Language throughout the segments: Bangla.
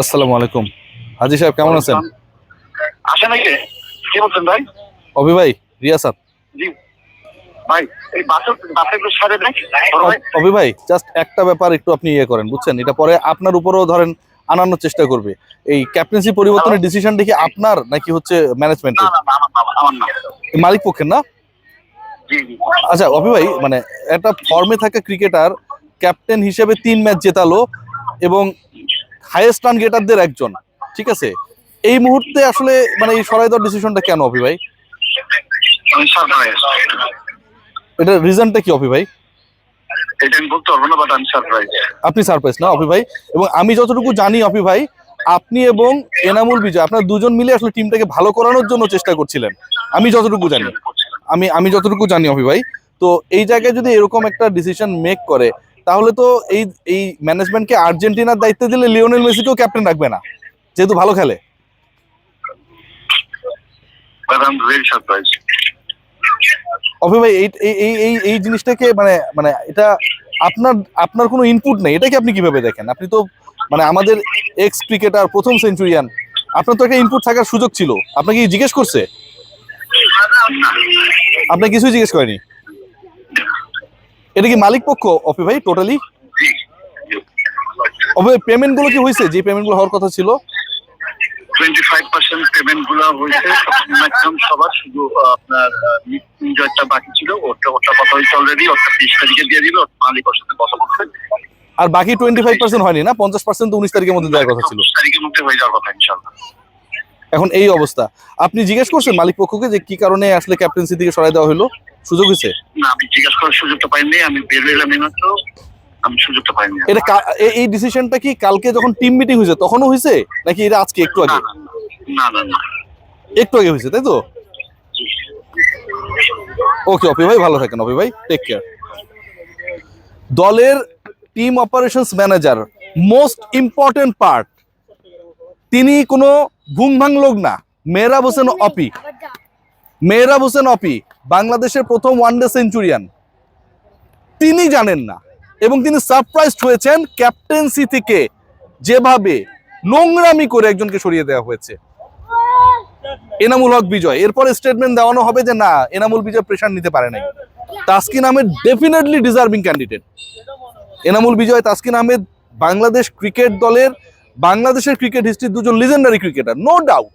আসসালামু আলাইকুম। হাজি সাহেব কেমন আছেন? আসে নাকি কে বলছেন ভাই? অভি ভাই রিয়াসাত জি। ভাই এই বাসের একটু অভি ভাই জাস্ট একটা ব্যাপার একটু আপনি ইয়ে করেন বুঝছেন? এটা পরে আপনার উপরেও ধরেন আনানোর চেষ্টা করবে। এই ক্যাপ্টেন্সি পরিবর্তনের ডিসিশন দেখি আপনার নাকি হচ্ছে ম্যানেজমেন্টের না মালিক পক্ষের না? আচ্ছা অভি ভাই মানে একটা ফর্মে থাকা ক্রিকেটার ক্যাপ্টেন হিসেবে তিন ম্যাচ জেতালো এবং হাইয়েস্ট রান গেটারদের একজন, ঠিক আছে? এই মুহূর্তে আসলে মানে এই সরাই ডিসিশনটা কেন অভি ভাই? এটা রিজনটা কি অভি ভাই? আপনি সারপ্রাইজ না অভি ভাই? এবং আমি যতটুকু জানি অভি ভাই, আপনি এবং এনামুল বিজয়, আপনার দুজন মিলে আসলে টিমটাকে ভালো করানোর জন্য চেষ্টা করছিলেন। আমি যতটুকু জানি। আমি আমি যতটুকু জানি অভি ভাই। তো এই জায়গায় যদি এরকম একটা ডিসিশন মেক করে তাহলে তো এই এই ম্যানেজমেন্টকে আর্জেন্টিনার দায়িত্ব দিলে লিওনেল মেসিকেও ক্যাপ্টেন রাখবে না, যেহেতু ভালো খেলে। অভি ভাই, এই, এই- এই এই জিনিসটাকে মানে মানে এটা আপনার আপনার কোনো ইনপুট নেই, এটাকে আপনি কীভাবে দেখেন? আপনি তো মানে আমাদের এক্স ক্রিকেটার প্রথম সেঞ্চুরিয়ান আপনার তো একটা ইনপুট থাকার সুযোগ ছিল। আপনাকে জিজ্ঞেস করছে? আপনি কিছুই জিজ্ঞেস করেনি। এটা কি মালিক পক্ষ অপি ভাই টোটালি পেমেন্টগুলো কি হয়েছে? যে পেমেন্টগুলো হওয়ার কথা ছিল? টোয়েন্টি ফাইভ পার্সেন্ট পেমেন্টগুলো হয়েছে ম্যাক্সিমাম সবার শুধু আপনার জয়টা বাকি ছিল। ওটা ওটা কথা হয়েছে অলরেডি ওটা বিশ তারিখে দিয়ে মালিক ওর সাথে কথা আর বাকি টোয়েন্টি ফাইভ পার্সেন্ট হয়নি না? পঞ্চাশ পার্সেন্ট তো উনিশ তারিখের মধ্যে দেওয়ার কথা ছিল। তারিখের মধ্যে হয়ে যাওয়ার কথা ইনশাল্লাহ এখন এই অবস্থা। আপনি জিজ্ঞেস করছেন মালিক পক্ষকে যে কি কারণে আসলে ক্যাপ্টেন্সি থেকে সরাই দেওয়া হলো? সুযোগ হয়েছে? না আমি জিজ্ঞাসা করার সুযোগটা পাইনি আমি বের হইলাম এইমাত্র আমি সুযোগটা পাইনি। এটা এই ডিসিশনটা কি কালকে যখন টিম মিটিং হয়েছে তখনও হয়েছে? নাকি এটা আজকে একটু আগে? না না না একটু আগে হয়েছে তাই তো? ওকে অপি ভাই ভালো থাকেন অপি ভাই টেক কেয়ার দলের team operations manager most important part তিনি কোনো ঘুম ভাং লোক না। মেহরাব হোসেন অপি। মেহরাব হোসেন অপি, বাংলাদেশের প্রথম ওয়ানডে সেঞ্চুরিয়ান তিনি জানেন না এবং তিনি সারপ্রাইজড হয়েছেন ক্যাপ্টেন্সি থেকে যেভাবে নোংরামি করে একজনকে সরিয়ে দেওয়া হয়েছে। এনামুল হক বিজয়। এরপরে স্টেটমেন্ট দেওয়ানো হবে যে না, এনামুল বিজয় প্রেশার নিতে পারে নাই। Taskin Ahmed definitely deserving candidate Enamul Bijoy, Taskin Ahmed Bangladesh cricket দলের বাংলাদেশের ক্রিকেট হিস্ট্রির দুজন লিজেন্ডারি ক্রিকেটার নো ডাউট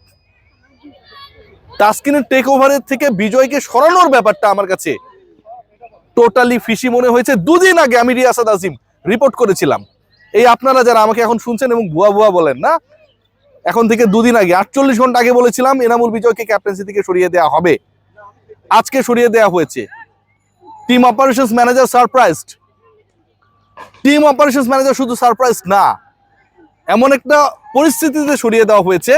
তাসকিনের টেক ওভারের থেকে বিজয়কে সরানোর ব্যাপারটা আমার কাছে টোটালি ফিসি মনে হয়েছে। দুদিন আগে আমি রিয়াসাদ আজিম রিপোর্ট করেছিলাম। এই আপনারা যারা আমাকে এখন শুনছেন এবং ভুয়া ভুয়া বলেন না, এখন থেকে দুদিন আগে, আটচল্লিশ ঘণ্টা আগে বলেছিলাম, এনামুল বিজয়কে ক্যাপ্টেন্সি থেকে সরিয়ে দেওয়া হবে। আজকে সরিয়ে দেওয়া হয়েছে। Team operations manager surprised team operations manager শুধু সারপ্রাইজ না এমন একটা পরিস্থিতিতে সরিয়ে দেওয়া হয়েছে।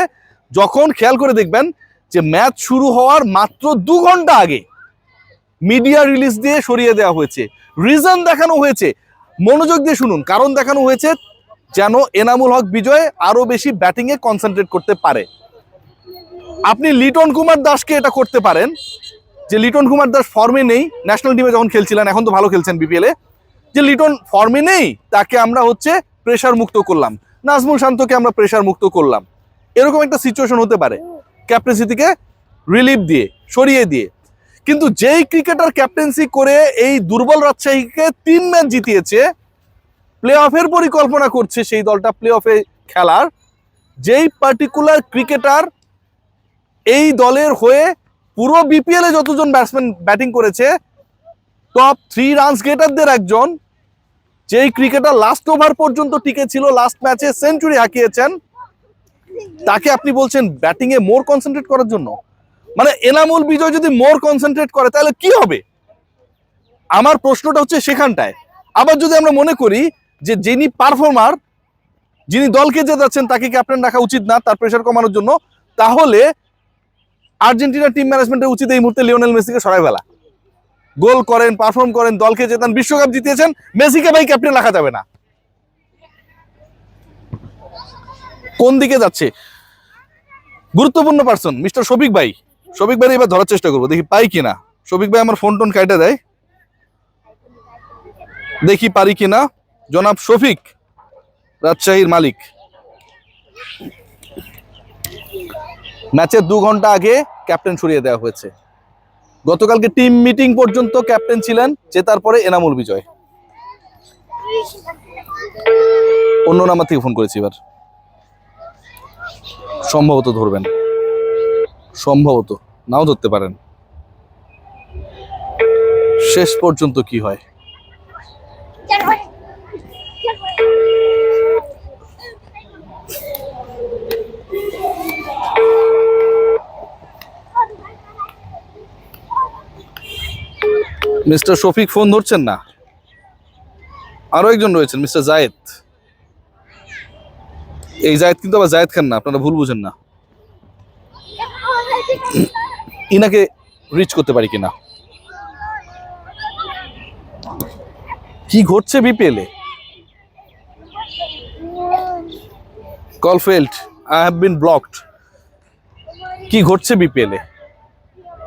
যখন খেয়াল করে দেখবেন যে ম্যাচ শুরু হওয়ার মাত্র দু ঘণ্টা আগে মিডিয়া রিলিজ দিয়ে সরিয়ে দেওয়া হয়েছে। রিজন দেখানো হয়েছে। মনোযোগ দিয়ে শুনুন। কারণ দেখানো হয়েছে যেন এনামুল হক বিজয় আরও বেশি ব্যাটিং এ কনসেন্ট্রেট করতে পারে। আপনি লিটন কুমার দাসকে এটা করতে পারেন। যে লিটন কুমার দাস ফর্মে নেই। ন্যাশনাল টিমে যখন খেলছিলেন, এখন তো ভালো খেলছেন বিপিএল যে লিটন ফর্মে নেই, তাকে আমরা হচ্ছে প্রেশার মুক্ত করলাম। নাজমুল শান্তকে আমরা প্রেশার মুক্ত করলাম। এরকম একটা সিচুয়েশন হতে পারে। ক্যাপ্টেন্সি থেকে রিলিফ দিয়ে, সরিয়ে দিয়ে। কিন্তু যেই ক্রিকেটার ক্যাপ্টেন্সি করে এই দুর্বল রাজশাহীকে তিন ম্যাচ জিতিয়েছে প্লে অফের পরিকল্পনা করছে সেই দলটা প্লে অফে খেলার। যেই পার্টিকুলার ক্রিকেটার এই দলের হয়ে পুরো বিপিএল যতজন ব্যাটসম্যান ব্যাটিং করেছে টপ থ্রি রানস গেটারদের একজন যেই ক্রিকেটার লাস্ট ওভার পর্যন্ত টিকে ছিল লাস্ট ম্যাচে সেঞ্চুরি হাঁকিয়েছেন, তাকে আপনি বলছেন ব্যাটিং এ মোর কনসেন্ট্রেট করার জন্য? মানে এনামুল বিজয় যদি মোর কনসেন্ট্রেট করে, তাহলে কি হবে? আমার প্রশ্নটা হচ্ছে সেখানটায়। আবার যদি আমরা মনে করি যে যিনি পারফর্মার যিনি দলকে জেতাচ্ছেন, তাকে ক্যাপ্টেন রাখা উচিত না তার প্রেশার কমানোর জন্য? তাহলে আর্জেন্টিনা টিম ম্যানেজমেন্টের উচিত এই মুহূর্তে লিওনেল মেসিকে সরাই ফেলা। গোল করেন পারফর্ম করেন, দলকে জেতান, বিশ্বকাপ জিতিয়েছেন মেসিকে ভাই ক্যাপ্টেন রাখা যাবে না। কোন দিকে যাচ্ছে? গুরুত্বপূর্ণ পার্সন মিস্টার শফিক ভাই। শফিক ভাই এবার ধরার চেষ্টা করব, দেখি পাই কিনা। শফিক ভাই আমার ফোন টোন কাইটা দেয়। দেখি পারি কিনা। জনাব শফিক, রাজশাহীর মালিক। ম্যাচের দু ঘণ্টা আগে ক্যাপ্টেন সরিয়ে দেওয়া হয়েছে। গতকালকে টিম মিটিং পর্যন্ত ক্যাপ্টেন ছিলেন জেতার পরে এনামুল বিজয়। অন্য নাম্বার থেকে ফোন করেছি এবার। সম্ভবত ধরবেন। সম্ভবত, নাও ধরতে পারেন। শেষ পর্যন্ত কি হয়? মিস্টার শফিক ফোন ধরছেন না? আরও একজন রয়েছেন, মিস্টার জায়েদ। এই জায়েদ কিন্তু আবার জায়েদ খান না, আপনারা ভুল বুঝেন না। ইনাকে রিচ করতে পারি কিনা? কি ঘটছে BPL A? Call failed I have been blocked কি ঘটছে বিপিএল এ?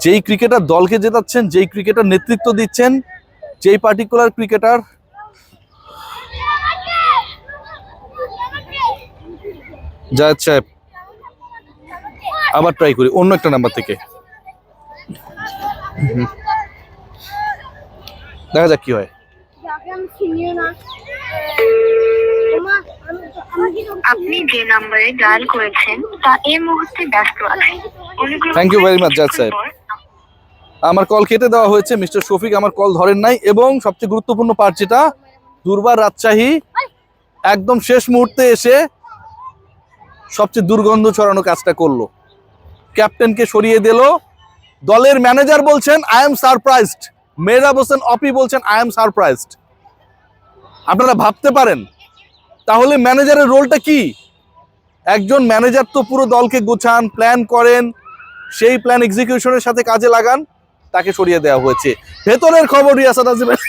যেই ক্রিকেটার দলকে জেতাচ্ছেন যেই ক্রিকেটার নেতৃত্ব দিচ্ছেন যেই পার্টিকুলার ক্রিকেটার জায়েদ সাহেব আবার ট্রাই করি অন্য একটা নাম্বার থেকে। দেখা যাক কি হয়। আপনি যে নম্বরে ডায়াল করেছেন তা এই মুহূর্তে ব্যস্ত আছে অনুগ্রহ Thank you করে very much, আমার কল কেটে দেওয়া হয়েছে, মিস্টার শফিক আমার কল ধরেন নাই এবং সবচেয়ে গুরুত্বপূর্ণ পার্ট যেটা, দুর্বার রাজশাহী একদম শেষ মুহূর্তে এসে সবচেয়ে দুর্গন্ধ ছড়ানো কাজটা করল। ক্যাপ্টেনকে সরিয়ে দিল। দলের ম্যানেজার বলছেন I am surprised Mehrab Hossain, Opi বলছেন আই এম সারপ্রাইজড আপনারা ভাবতে পারেন, তাহলে ম্যানেজারের রোলটা কি? একজন ম্যানেজার তো পুরো দলকে গোছান প্ল্যান করেন, সেই প্ল্যান এক্সিকিউশনের সাথে কাজে লাগান। তাকে সরিয়ে দেওয়া হয়েছে। ভেতরের খবর রিয়াসাত আজিমের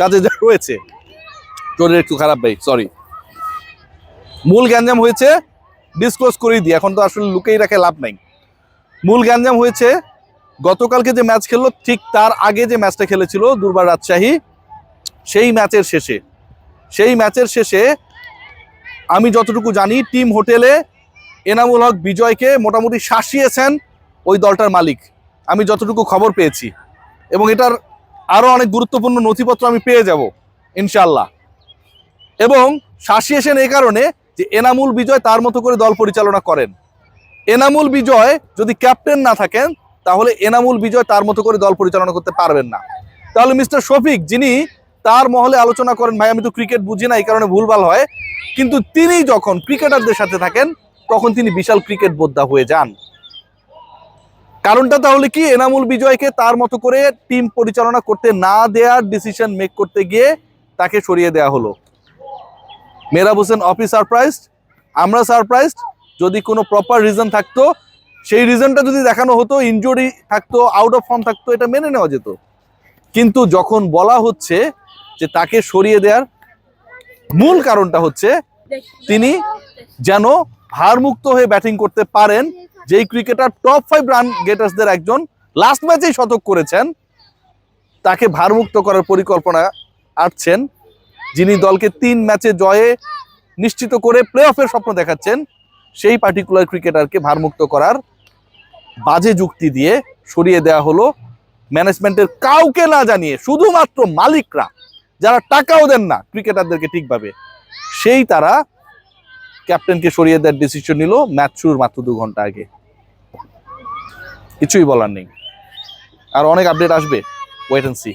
কাজে যা রয়েছে। শরীর একটু খারাপ ভাই সরি মূল গ্যাঞ্জাম হয়েছে ডিসক্লোজ করেই দিই, এখন তো আসলে লুকেই রাখে লাভ নাই। মূল গ্যাঞ্জাম হয়েছে, গতকালকে যে ম্যাচ খেললো, ঠিক তার আগে যে ম্যাচটা খেলেছিল দুর্বার রাজশাহী, সেই ম্যাচের শেষে। সেই ম্যাচের শেষে, আমি যতটুকু জানি টিম হোটেলে এনামুল হক বিজয়কে মোটামুটি শাসিয়েছেন ওই দলটার মালিক। আমি যতটুকু খবর পেয়েছি। এবং এটার আরও অনেক গুরুত্বপূর্ণ নথিপত্র আমি পেয়ে যাব ইনশাল্লাহ এবং শাসিয়েছেন এই কারণে যে এনামুল বিজয় তার মতো করে দল পরিচালনা করেন। এনামুল বিজয় যদি ক্যাপ্টেন না থাকেন, তাহলে এনামুল বিজয় তার মতো করে দল পরিচালনা করতে পারবেন না। তাহলে মিস্টার শফিক, যিনি তার মহলে আলোচনা করেন, ভাই, আমি তো ক্রিকেট বুঝি না, এই কারণে ভুলভাল হয়। কিন্তু তিনি যখন ক্রিকেটারদের সাথে থাকেন, তখন তিনি বিশাল ক্রিকেট বোদ্ধা হয়ে যান। কারণটা তাহলে কি? এনামুল বিজয়কে তার মতো করে টিম পরিচালনা করতে না দেওয়ার ডিসিশন মেক করতে গিয়ে তাকে সরিয়ে দেওয়া হলো। মেরাব হোসেন অফিস সারপ্রাইজড আমরা সারপ্রাইজড যদি কোনো প্রপার রিজন থাকতো সেই রিজনটা যদি দেখানো হতো ইনজুরি থাকতো আউট অফ ফর্ম থাকতো এটা মেনে নেওয়া যেত। কিন্তু যখন বলা হচ্ছে যে তাকে সরিয়ে দেওয়ার মূল কারণটা হচ্ছে তিনি যেন ভারমুক্ত হয়ে ব্যাটিং করতে পারেন যেই ক্রিকেটার টপ ফাইভ রান গেটার্সদের একজন লাস্ট ম্যাচেই শতক করেছেন, তাকে ভারমুক্ত করার পরিকল্পনা আটছেন, যিনি দলকে তিন ম্যাচে জয়ে নিশ্চিত করে প্লে অফের স্বপ্ন দেখাচ্ছেন, সেই পার্টিকুলার ক্রিকেটারকে ভারমুক্ত করার বাজে যুক্তি দিয়ে সরিয়ে দেওয়া হলো ম্যানেজমেন্টের কাউকে না জানিয়ে শুধুমাত্র মালিকরা, যারা টাকাও দেন না ক্রিকেটারদেরকে ঠিকভাবে, সেই তারা ক্যাপ্টেনকে সরিয়ে দেওয়ার ডিসিশন নিল ম্যাচ শুরুর মাত্র দু ঘণ্টা আগে। কিছুই বলার নেই। আর অনেক আপডেট আসবে। Wait and C